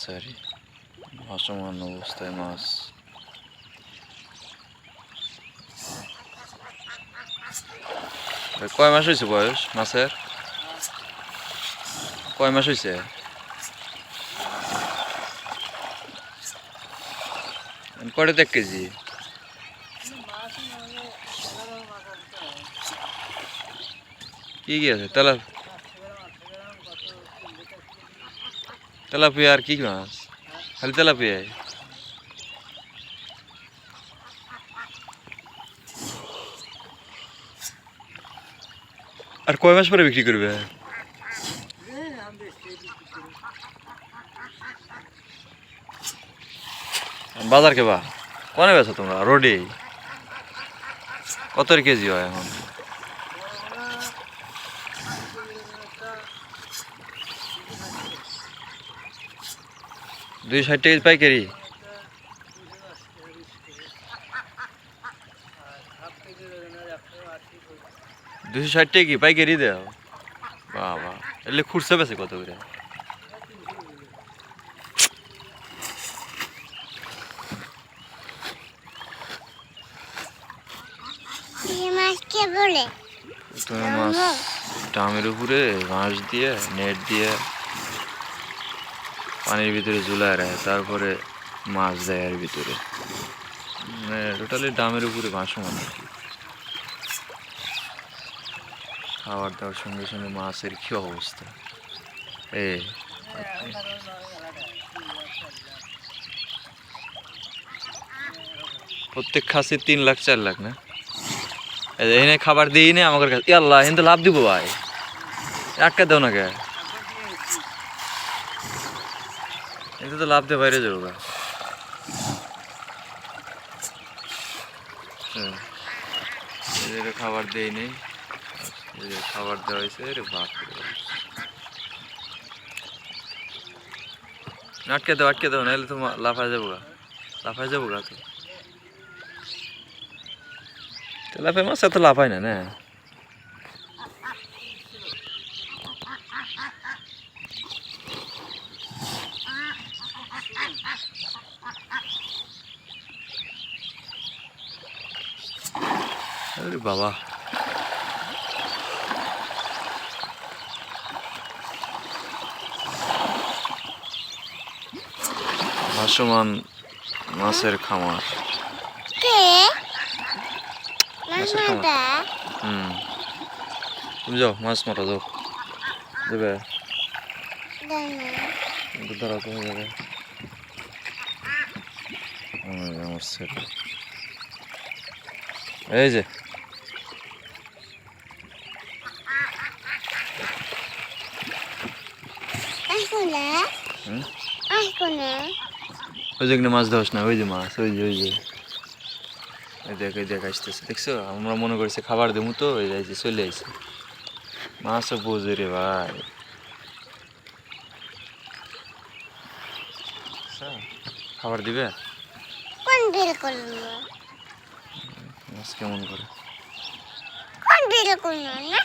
ছাড়ি অসমান অবস্থায় মাছ এ কয় মাস হয়েছে বয়স মাছের কয় মাস হয়েছে কয়টাতে এক কেজি কি কি আছে তেলা তেলাপিয়া আর কি কি মাছ খালি তেলাপিয়াই আর কয় মাস পরে বিক্রি করবে বাজার কেবা কনে বেছো তোমরা রোডে কত কেজি হয় এখন দুই ষাট টাকা পাইকারি। দুশো ষাট টাকা কি? পাইকারি দেও। বাবা এলে খুরসা বেছে কত করে? মাছ তুমি মাছ ডামের উপরে বাঁশ দিয়ে নেট দিয়ে। পানির ভিতরে ঝুলায় রাখে, তারপরে মাছ দেয় এর ভিতরে। মানে টোটালি ডামের উপরে বাঁশ মানে খাবার দাওয়ার সঙ্গে সঙ্গে মাছের কি অবস্থা? এ, প্রত্যেক খাসির তিন লাখ, চার লাখ না? এনে খাবার দিই নে আমাদের কাছে। আল্লাহ তো লাভ দিব ভাই। আটকা দাও না কে? এতে তো লাভ দিয়ে বাইরে যাব হ্যাঁ। খাবার দেই নেই। খাবার দেওয়া হয়েছে রে বাপ আটকে দাও আটকে দাও, নাহলে তো লাফায় যাব গা। লাফায় যাব গা তো। তেলাপিয়া মাছ এত লাফায় না না। আরে বাবা। ভাসমান মাছের খামার। হুম। তুমি যাও মাছ মারা যাও। দেবে? একটু দাঁড়াতে হয়ে যাবে। আমার ছেলে। এই যে। ওই মাছ ধস না ওই যে মাছ ওই যে ওই যে। দেখ এই দেখ আসতেছে। দেখছ? আমরা মনে করছি খাবার দেবো তো ওই যে এই যে চলে আইছে। মাছও বোঝে রে ভাই। আচ্ছা, খাবার দিবে? বিল করল? কেমন করে। কোন বিল করল না?